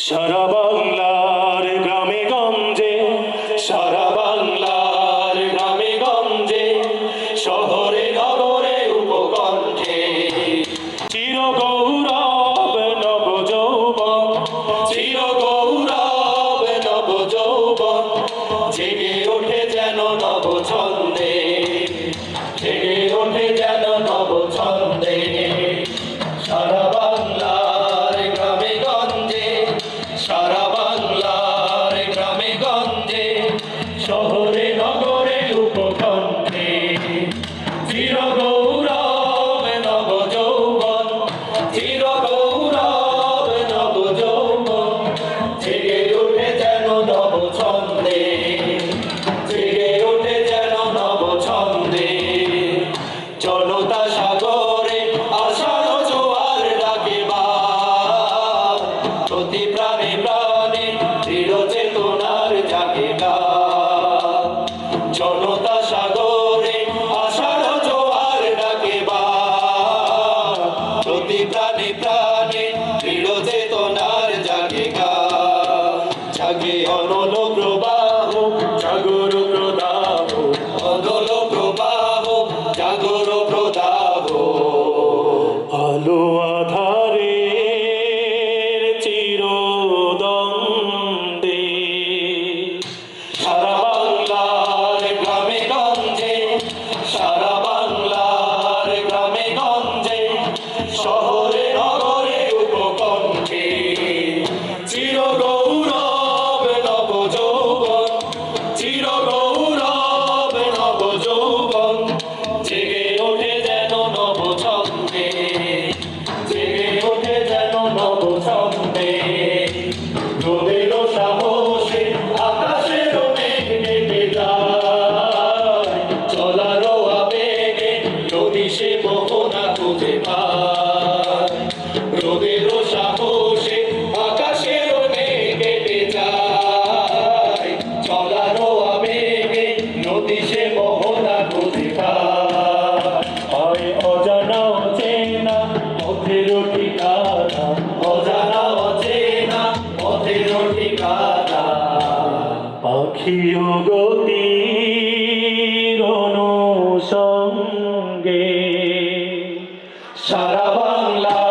সারা বাংলা রূপকণ্ঠে চির গৌরব নব যৌবন চির গৌরব নব যৌবন জেগে ওঠে যেন নব ছন্দে জেগে ওঠে যেন নব ছন্দে জনতা সাগরে আষাঢ় জোয়ার প্রতি সখীয় গতির অনুসঙ্গে সারা বাংলা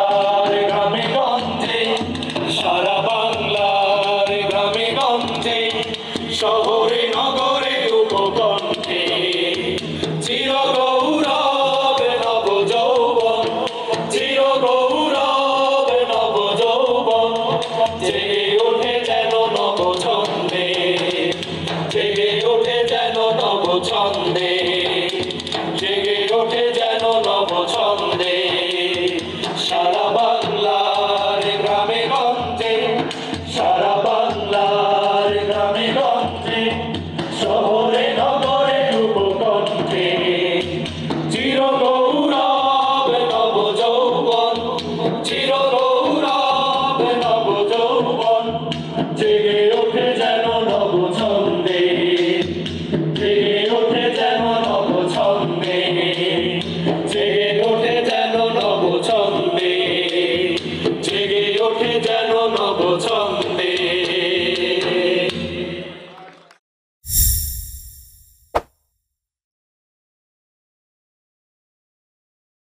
জেগে ওঠে যেন নব ছন্দে জেগে ওঠে যেন নব ছন্দে সারা বাংলার গ্রামে গঞ্জে, সারা বাংলার গ্রামে গঞ্জে, শহরে নগরে উপকণ্ঠে। চির গৌরব নব যৌবন চির গৌরব নব যৌবন জেগে